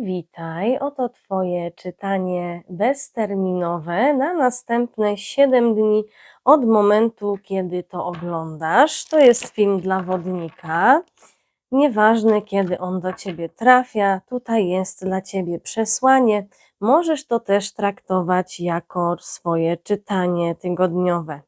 Witaj, oto Twoje czytanie bezterminowe na następne 7 dni od momentu, kiedy to oglądasz. To jest film dla wodnika. Nieważne, kiedy on do Ciebie trafia, tutaj jest dla Ciebie przesłanie. Możesz to też traktować jako swoje czytanie tygodniowe.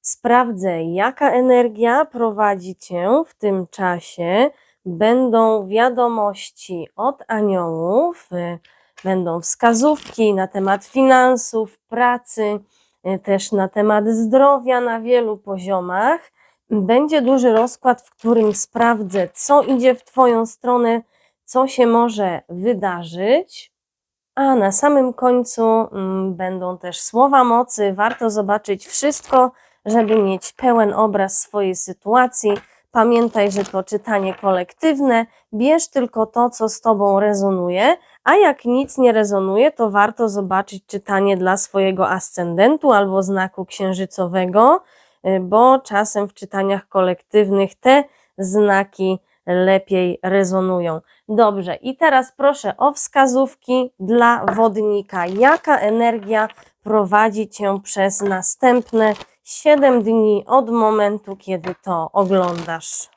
Sprawdzę, jaka energia prowadzi Cię w tym czasie będą wiadomości od aniołów, y, będą wskazówki na temat finansów, pracy, y, też na temat zdrowia na wielu poziomach. Będzie duży rozkład, w którym sprawdzę, co idzie w Twoją stronę, co się może wydarzyć. A na samym końcu mm, będą też słowa mocy. Warto zobaczyć wszystko, żeby mieć pełen obraz swojej sytuacji Pamiętaj, że to czytanie kolektywne, bierz tylko to, co z Tobą rezonuje, a jak nic nie rezonuje, to warto zobaczyć czytanie dla swojego ascendentu albo znaku księżycowego, y, bo czasem w czytaniach kolektywnych te znaki lepiej rezonują. Dobrze, i teraz proszę o wskazówki dla wodnika. Jaka energia prowadzi Cię przez następne 7 dni od momentu, kiedy to oglądasz.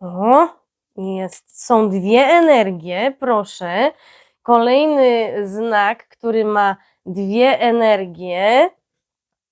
O, jest, są dwie energie, proszę. Kolejny znak, który ma dwie energie,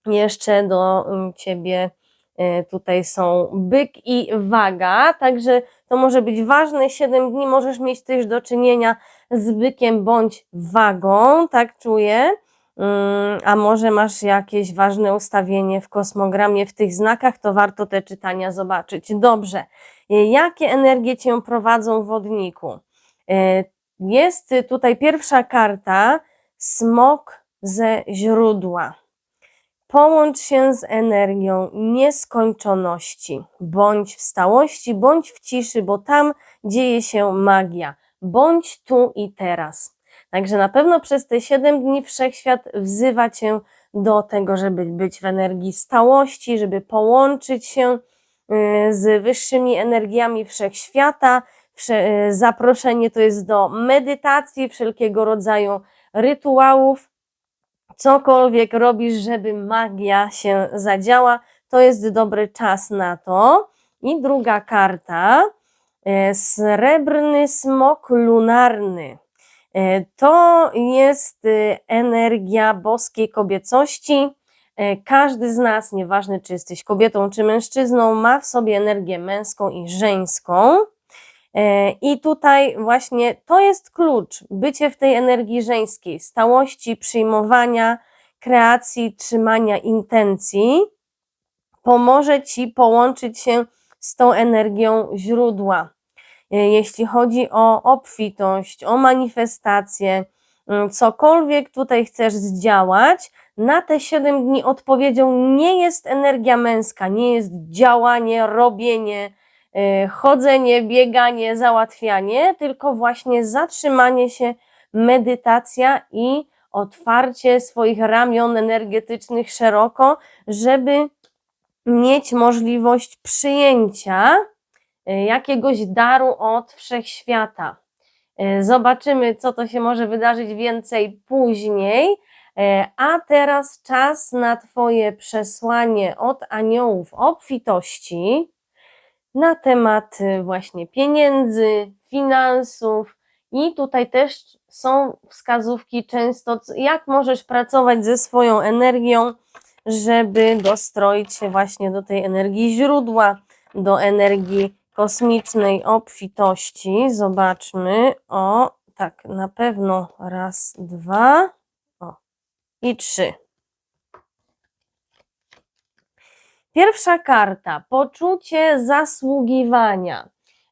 jeszcze do mm, ciebie E, tutaj są byk i waga, także to może być ważne. 7 dni możesz mieć też do czynienia z bądź wagą, tak czuję. Mm, a może masz jakieś ważne ustawienie w kosmogramie w tych znakach, to warto te czytania zobaczyć. Dobrze. E, jakie energie cię prowadzą w wodniku? E, jest tutaj pierwsza karta, smok ze źródła. Połącz się z energią nieskończoności, bądź w stałości, bądź w ciszy, bo tam dzieje się magia. Bądź tu i teraz. Także na pewno przez te 7 dni wszechświat wzywa cię do tego, żeby być w energii stałości, żeby połączyć się y, z wyższymi energiami wszechświata. Y, zaproszenie to jest do medytacji, wszelkiego rodzaju rytuałów, cokolwiek robisz, żeby magia się zadziała, to jest dobry czas na to. I druga karta, srebrny smok lunarny. E, to jest e, energia boskiej kobiecości. Każdy z nas, nieważne czy jesteś kobietą czy mężczyzną, ma w sobie energię męską i żeńską. E, I tutaj właśnie to jest klucz, bycie w tej energii żeńskiej, stałości, przyjmowania, kreacji, trzymania intencji, pomoże Ci połączyć się tą energią źródła. E, jeśli chodzi o obfitość, o manifestację, mm, cokolwiek tutaj chcesz zdziałać, na te 7 dni odpowiedzią nie jest energia męska, nie jest działanie, robienie, Y, chodzenie, bieganie, załatwianie, tylko właśnie zatrzymanie się, medytacja i otwarcie swoich ramion energetycznych szeroko, żeby mieć możliwość przyjęcia y, jakiegoś daru od wszechświata. Y, zobaczymy, co to się może wydarzyć więcej później. A teraz czas na Twoje przesłanie od aniołów obfitości na temat właśnie pieniędzy, finansów i tutaj też są wskazówki często, jak możesz pracować ze swoją energią, żeby dostroić się właśnie do tej energii źródła, do energii kosmicznej obfitości. Zobaczmy. O, tak, na pewno raz, dwa, o, i trzy. Pierwsza karta, poczucie zasługiwania.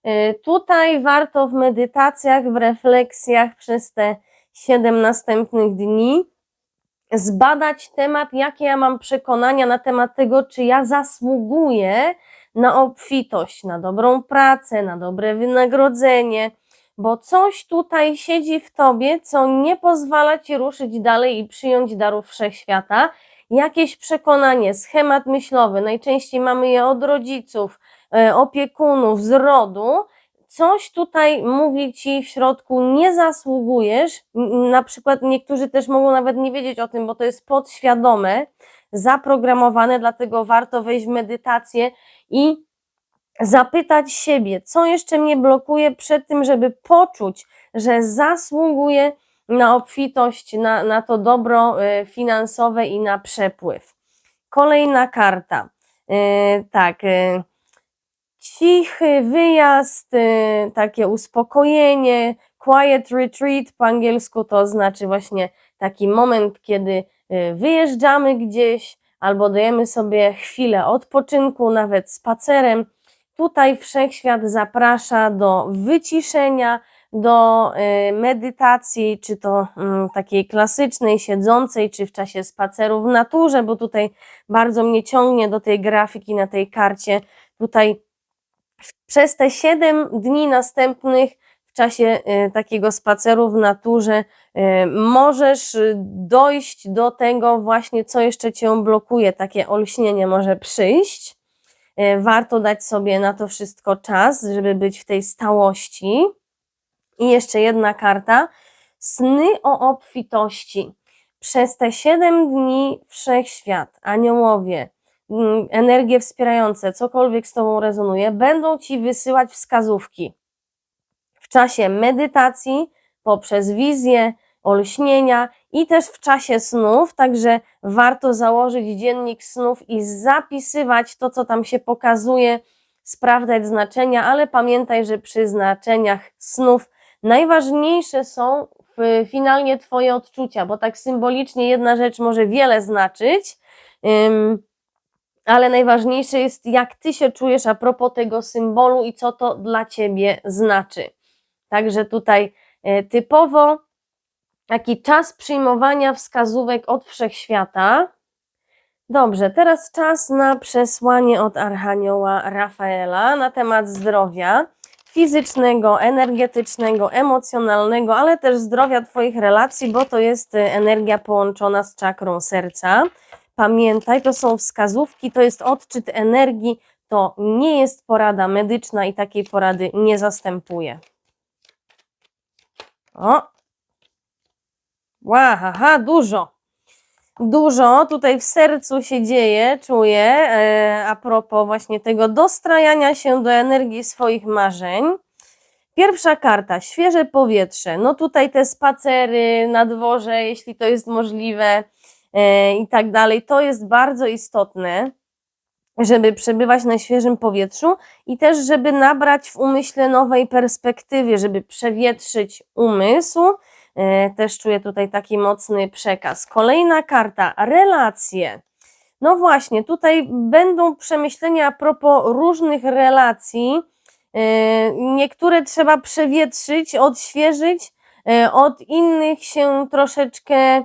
Y, tutaj warto w medytacjach, w refleksjach przez te siedem następnych dni zbadać temat, jakie ja mam przekonania na temat tego, czy ja zasługuję na obfitość, na dobrą pracę, na dobre wynagrodzenie, bo coś tutaj siedzi w tobie, co nie pozwala ci ruszyć dalej i przyjąć darów wszechświata. Jakieś przekonanie, schemat myślowy, najczęściej mamy je od rodziców, e, opiekunów, z rodu, coś tutaj mówi ci w środku, nie zasługujesz. Na przykład niektórzy też mogą nawet nie wiedzieć o tym, bo to jest podświadome, zaprogramowane, dlatego warto wejść w medytację i zapytać siebie, co jeszcze mnie blokuje przed tym, żeby poczuć, że zasługuję na obfitość, na, na to dobro y, finansowe i na przepływ. Kolejna karta. Y, Tak, y, cichy wyjazd, y, takie uspokojenie, quiet retreat po angielsku to znaczy właśnie taki moment, kiedy y, wyjeżdżamy gdzieś albo dajemy sobie chwilę odpoczynku, nawet spacerem. Tutaj wszechświat zaprasza do wyciszenia, do y, medytacji, czy to mm, takiej klasycznej, siedzącej, czy w czasie spaceru w naturze, bo tutaj bardzo mnie ciągnie do tej grafiki na tej karcie. Tutaj przez te 7 dni następnych w czasie y, takiego spaceru w naturze y, możesz y, dojść do tego właśnie, co jeszcze cię blokuje, takie olśnienie może przyjść. Warto dać sobie na to wszystko czas, żeby być w tej stałości. I jeszcze jedna karta. Sny o obfitości. Przez te 7 dni wszechświat, aniołowie, energie wspierające, cokolwiek z Tobą rezonuje, będą Ci wysyłać wskazówki. W czasie medytacji, poprzez wizję, olśnienia i też w czasie snów, także warto założyć dziennik snów i zapisywać to, co tam się pokazuje, sprawdzać znaczenia, ale pamiętaj, że przy znaczeniach snów najważniejsze są finalnie Twoje odczucia, bo tak symbolicznie jedna rzecz może wiele znaczyć, ale najważniejsze jest, jak Ty się czujesz a propos tego symbolu i co to dla Ciebie znaczy. Także tutaj e, typowo taki czas przyjmowania wskazówek od wszechświata. Dobrze, teraz czas na przesłanie od Archanioła Rafaela na temat zdrowia fizycznego, energetycznego, emocjonalnego, ale też zdrowia Twoich relacji, bo to jest e, energia połączona z czakrą serca. Pamiętaj, to są wskazówki, to jest odczyt energii, to nie jest porada medyczna i takiej porady nie zastępuje. O! Łahaha, dużo. Dużo tutaj w sercu się dzieje, czuję, e, a propos właśnie tego dostrajania się do energii swoich marzeń. Pierwsza karta, świeże powietrze. No tutaj te spacery na dworze, jeśli to jest możliwe i tak dalej, to jest bardzo istotne, żeby przebywać na świeżym powietrzu i też, żeby nabrać w umyśle nowej perspektywy, żeby przewietrzyć umysł. E, Też czuję tutaj taki mocny przekaz. Kolejna karta, relacje. No właśnie, tutaj będą przemyślenia a propos różnych relacji. E, Niektóre trzeba przewietrzyć, odświeżyć, e, od innych się troszeczkę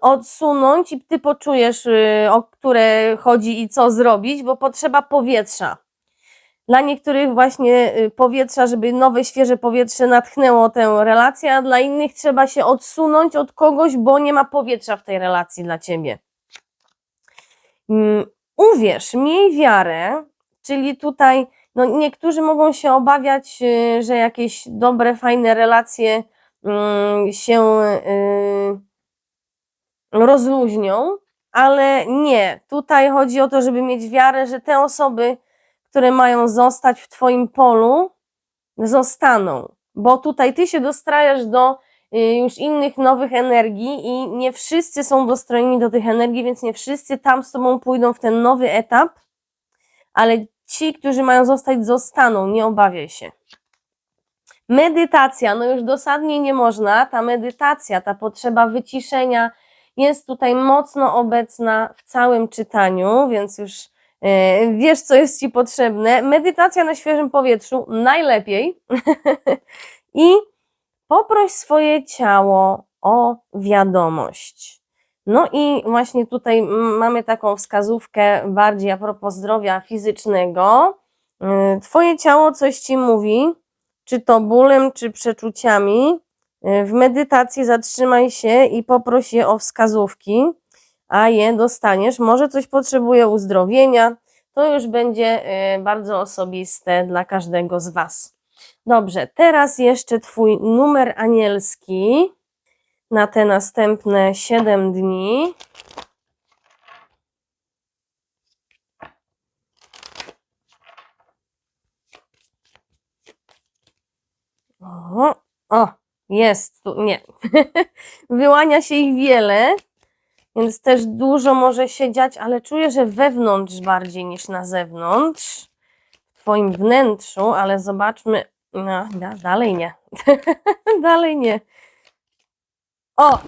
odsunąć i ty poczujesz, y, o które chodzi i co zrobić, bo potrzeba powietrza. Dla niektórych właśnie y, powietrza, żeby nowe, świeże powietrze natchnęło tę relację, a dla innych trzeba się odsunąć od kogoś, bo nie ma powietrza w tej relacji dla ciebie. Mm, Uwierz, miej wiarę, czyli tutaj no niektórzy mogą się obawiać, y, że jakieś dobre, fajne relacje mm, się rozluźnią, ale nie. Tutaj chodzi o to, żeby mieć wiarę, że te osoby, które mają zostać w Twoim polu, zostaną, bo tutaj Ty się dostrajasz do y, już innych nowych energii i nie wszyscy są dostrojeni do tych energii, więc nie wszyscy tam z Tobą pójdą w ten nowy etap, ale ci, którzy mają zostać, zostaną, nie obawiaj się. Medytacja, no już dosadnie nie można, ta medytacja, ta potrzeba wyciszenia jest tutaj mocno obecna w całym czytaniu, więc już e, wiesz, co jest Ci potrzebne. Medytacja na świeżym powietrzu, najlepiej. I poproś swoje ciało o wiadomość. No i właśnie tutaj mamy taką wskazówkę bardziej a propos zdrowia fizycznego. Y, Twoje ciało coś ci mówi, czy to bólem, czy przeczuciami. Y, W medytacji zatrzymaj się i poproś je o wskazówki. a je dostaniesz. Może coś potrzebuje uzdrowienia, to już będzie y, bardzo osobiste dla każdego z Was. Dobrze, teraz jeszcze Twój numer anielski na te następne 7 dni. O, o, jest tu, nie. Wyłania się ich wiele, więc też dużo może się dziać, ale czuję, że wewnątrz bardziej niż na zewnątrz, w Twoim wnętrzu, ale zobaczmy, no, da, dalej nie, dalej nie. O,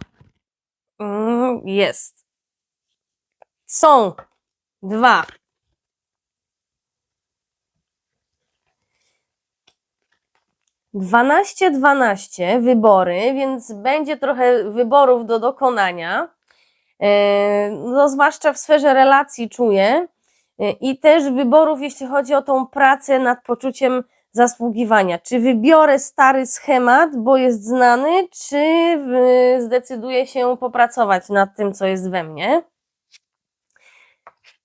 Mm, jest. Są dwa. Dwanaście, dwanaście wybory, więc będzie trochę wyborów do dokonania. E, No, zwłaszcza w sferze relacji czuję. E, I też wyborów, jeśli chodzi o tą pracę nad poczuciem zasługiwania. Czy wybiorę stary schemat, bo jest znany, czy zdecyduję się popracować nad tym, co jest we mnie?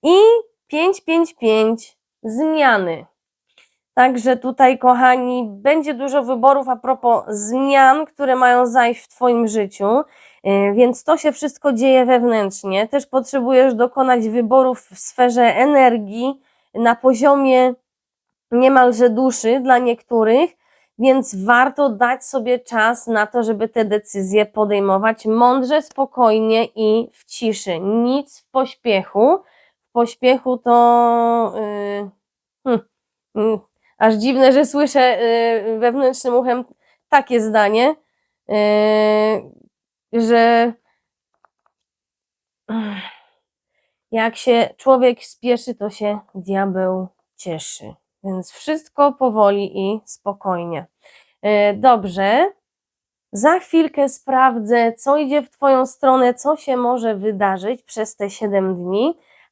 I 555 zmiany. Także tutaj, kochani, będzie dużo wyborów a propos zmian, które mają zajść w Twoim życiu, yy, więc to się wszystko dzieje wewnętrznie. Też potrzebujesz dokonać wyborów w sferze energii na poziomie niemalże duszy dla niektórych, więc warto dać sobie czas na to, żeby te decyzje podejmować mądrze, spokojnie i w ciszy. Nic w pośpiechu. W pośpiechu to. Yy, hm, mm, aż dziwne, że słyszę yy, wewnętrznym uchem takie zdanie, yy, że. Jak się człowiek spieszy, to się diabeł cieszy. Więc wszystko powoli i spokojnie. E, Dobrze. Za chwilkę sprawdzę, co idzie w Twoją stronę, co się może wydarzyć przez te 7 dni.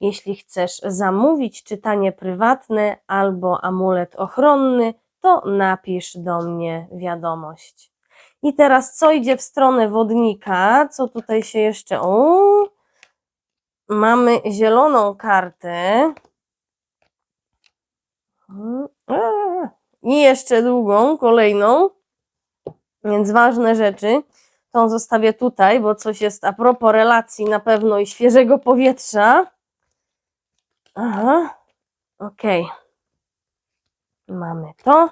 Jeśli chcesz zamówić czytanie prywatne albo amulet ochronny, to napisz do mnie wiadomość. I teraz co idzie w stronę wodnika? Co tutaj się jeszcze. O, mamy zieloną kartę. I jeszcze drugą, kolejną. Więc ważne rzeczy. Tą zostawię tutaj, bo coś jest a propos relacji na pewno i świeżego powietrza. Aha, okej. Mamy to.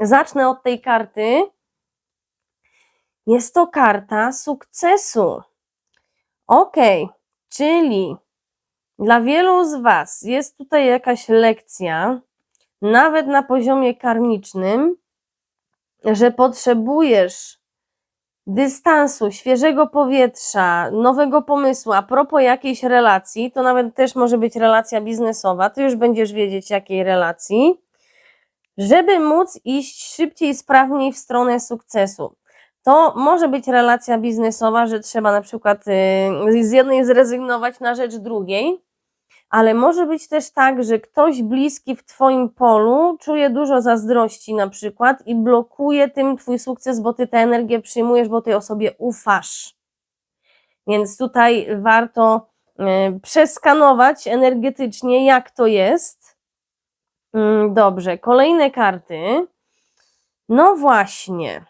Zacznę od tej karty. Jest to karta sukcesu. Okej, czyli dla wielu z Was jest tutaj jakaś lekcja, nawet na poziomie karmicznym, że potrzebujesz dystansu, świeżego powietrza, nowego pomysłu a propos jakiejś relacji, to nawet też może być relacja biznesowa, ty już będziesz wiedzieć jakiej relacji, żeby móc iść szybciej, sprawniej w stronę sukcesu. To może być relacja biznesowa, że trzeba na przykład y, z jednej zrezygnować na rzecz drugiej, ale może być też tak, że ktoś bliski w Twoim polu czuje dużo zazdrości na przykład i blokuje tym Twój sukces, bo Ty tę energię przyjmujesz, bo tej osobie ufasz. Więc tutaj warto y, przeskanować energetycznie, jak to jest. Mm, Dobrze, kolejne karty. No właśnie.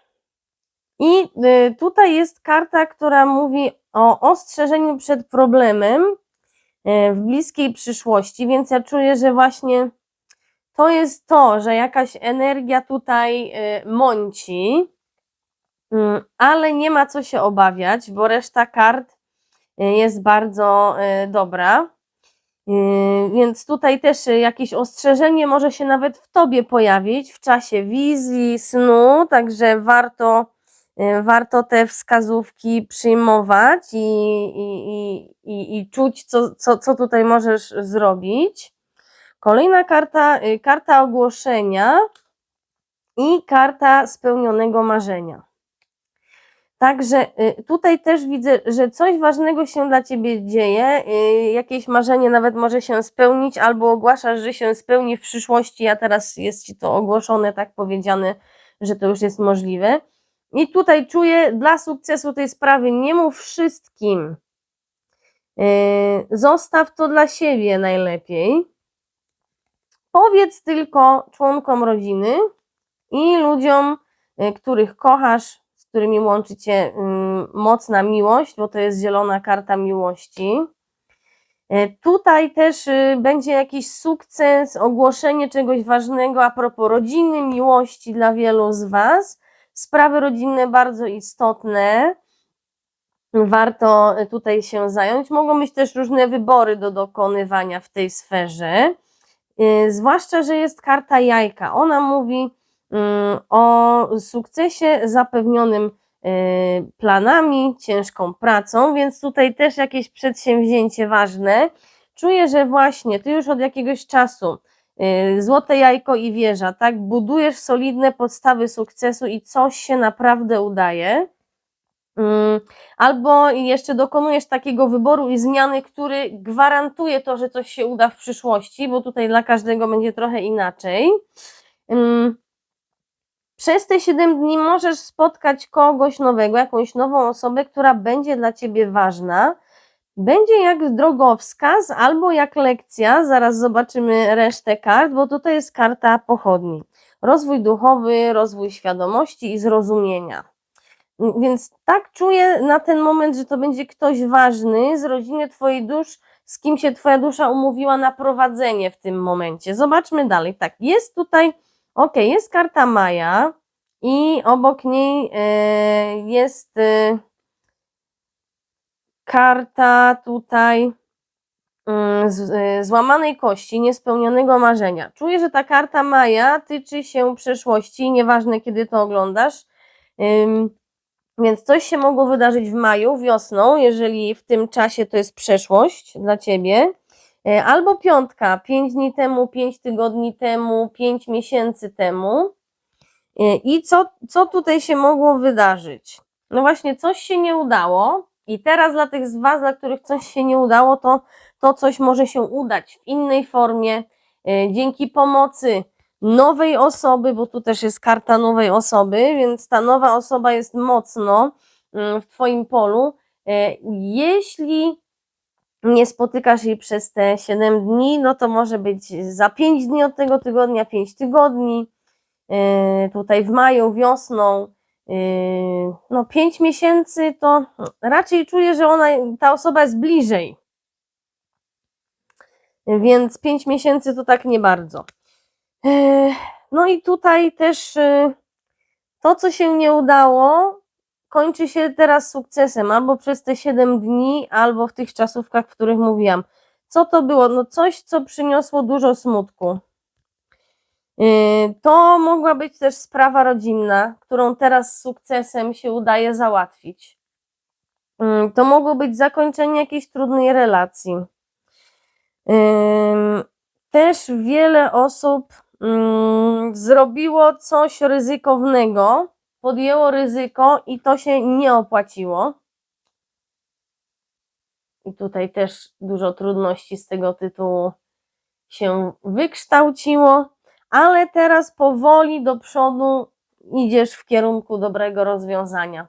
I y, tutaj jest karta, która mówi o ostrzeżeniu przed problemem, w bliskiej przyszłości, więc ja czuję, że właśnie to jest to, że jakaś energia tutaj e, mąci, mm, ale nie ma co się obawiać, bo reszta kart e, jest bardzo e, dobra. E, Więc tutaj też jakieś ostrzeżenie może się nawet w tobie pojawić w czasie wizji, snu, także warto, e, warto te wskazówki przyjmować i, i, i, i, czuć, co, co, co tutaj możesz zrobić. Kolejna karta, y, karta ogłoszenia i karta spełnionego marzenia. Także y, tutaj też widzę, że coś ważnego się dla ciebie dzieje, y, jakieś marzenie nawet może się spełnić, albo ogłaszasz, że się spełni w przyszłości, a teraz jest ci to ogłoszone, tak powiedziane, że to już jest możliwe. I tutaj czuję dla sukcesu tej sprawy nie mów wszystkim. Y, Zostaw to dla siebie najlepiej. Powiedz tylko członkom rodziny i ludziom, y, których kochasz, z którymi łączy cię ym, mocna miłość, bo to jest zielona karta miłości. Y, Tutaj też y, będzie jakiś sukces, ogłoszenie czegoś ważnego a propos rodziny, miłości dla wielu z Was. Sprawy rodzinne bardzo istotne. Warto tutaj się zająć. Mogą być też różne wybory do dokonywania w tej sferze. Y, Zwłaszcza, że jest karta jajka. Ona mówi mm, o sukcesie zapewnionym y, planami, ciężką pracą, więc tutaj też jakieś przedsięwzięcie ważne. Czuję, że właśnie ty już od jakiegoś czasu y, złote jajko i wieża, tak? Budujesz solidne podstawy sukcesu i coś się naprawdę udaje. Mm, Albo jeszcze dokonujesz takiego wyboru i zmiany, który gwarantuje to, że coś się uda w przyszłości, bo tutaj dla każdego będzie trochę inaczej. Ym, Przez te 7 dni możesz spotkać kogoś nowego, jakąś nową osobę, która będzie dla ciebie ważna. Będzie jak drogowskaz albo jak lekcja, zaraz zobaczymy resztę kart, bo tutaj jest karta pochodni. Rozwój duchowy, rozwój świadomości i zrozumienia. Więc tak czuję na ten moment, że to będzie ktoś ważny z rodziny Twojej dusz, z kim się Twoja dusza umówiła na prowadzenie w tym momencie. Zobaczmy dalej. Tak, jest tutaj, ok, jest karta Maja i obok niej e, jest e, karta tutaj mm, e, złamanej kości, niespełnionego marzenia. Czuję, że ta karta Maja tyczy się przeszłości, nieważne kiedy to oglądasz. Więc coś się mogło wydarzyć w maju, wiosną, jeżeli w tym czasie to jest przeszłość dla ciebie. E, Albo piątka, pięć dni temu, pięć tygodni temu, pięć miesięcy temu. E, I co, co tutaj się mogło wydarzyć? No właśnie, coś się nie udało, i teraz dla tych z Was, dla których coś się nie udało, to, to coś może się udać w innej formie, e, dzięki pomocy nowej osoby, bo tu też jest karta nowej osoby, więc ta nowa osoba jest mocno mm, w Twoim polu. E, Jeśli nie spotykasz jej przez te 7 dni, no to może być za 5 dni od tego tygodnia, 5 tygodni, e, tutaj w maju, wiosną, no 5 miesięcy, to raczej czuję, że ona, ta osoba jest bliżej. Więc 5 miesięcy to tak nie bardzo. E, No i tutaj też e, to, co się nie udało, kończy się teraz sukcesem, albo przez te 7 dni, albo w tych czasówkach, w których mówiłam. Co to było? No coś, co przyniosło dużo smutku. E, To mogła być też sprawa rodzinna, którą teraz z sukcesem się udaje załatwić. Mm, To mogło być zakończenie jakiejś trudnej relacji. Ym, Też wiele osób zrobiło coś ryzykownego, podjęło ryzyko i to się nie opłaciło. I tutaj też dużo trudności z tego tytułu się wykształciło, ale teraz powoli do przodu idziesz w kierunku dobrego rozwiązania.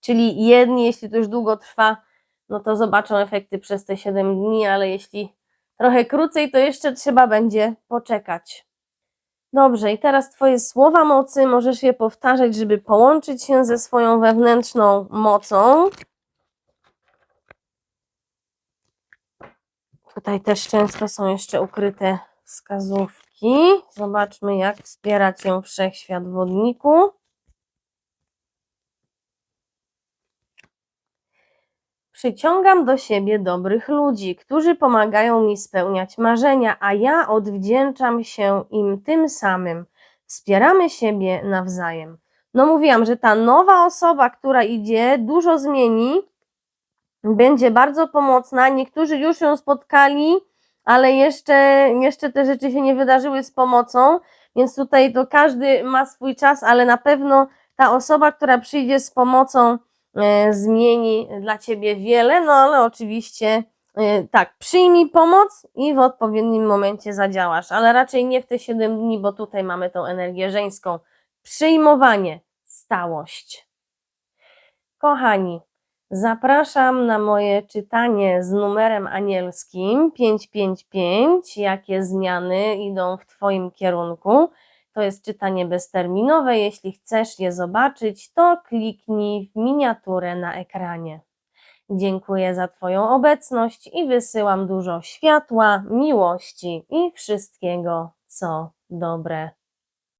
Czyli jedni, jeśli to już długo trwa, no to zobaczą efekty przez te 7 dni, ale jeśli trochę krócej, to jeszcze trzeba będzie poczekać. Dobrze, i teraz Twoje słowa mocy, możesz je powtarzać, żeby połączyć się ze swoją wewnętrzną mocą. Tutaj też często są jeszcze ukryte wskazówki. Zobaczmy, jak wspiera Cię wszechświat wodniku. Przyciągam do siebie dobrych ludzi, którzy pomagają mi spełniać marzenia, a ja odwdzięczam się im tym samym. Wspieramy siebie nawzajem. No mówiłam, że ta nowa osoba, która idzie, dużo zmieni, będzie bardzo pomocna. Niektórzy już ją spotkali, ale jeszcze, jeszcze te rzeczy się nie wydarzyły z pomocą, więc tutaj to każdy ma swój czas, ale na pewno ta osoba, która przyjdzie z pomocą, e, zmieni dla ciebie wiele, no ale oczywiście e, tak, przyjmij pomoc i w odpowiednim momencie zadziałasz, ale raczej nie w te 7 dni, bo tutaj mamy tą energię żeńską. Przyjmowanie, stałość. Kochani, zapraszam na moje czytanie z numerem anielskim 555. Jakie zmiany idą w Twoim kierunku? To jest czytanie bezterminowe. Jeśli chcesz je zobaczyć, to kliknij w miniaturę na ekranie. Dziękuję za Twoją obecność i wysyłam dużo światła, miłości i wszystkiego, co dobre.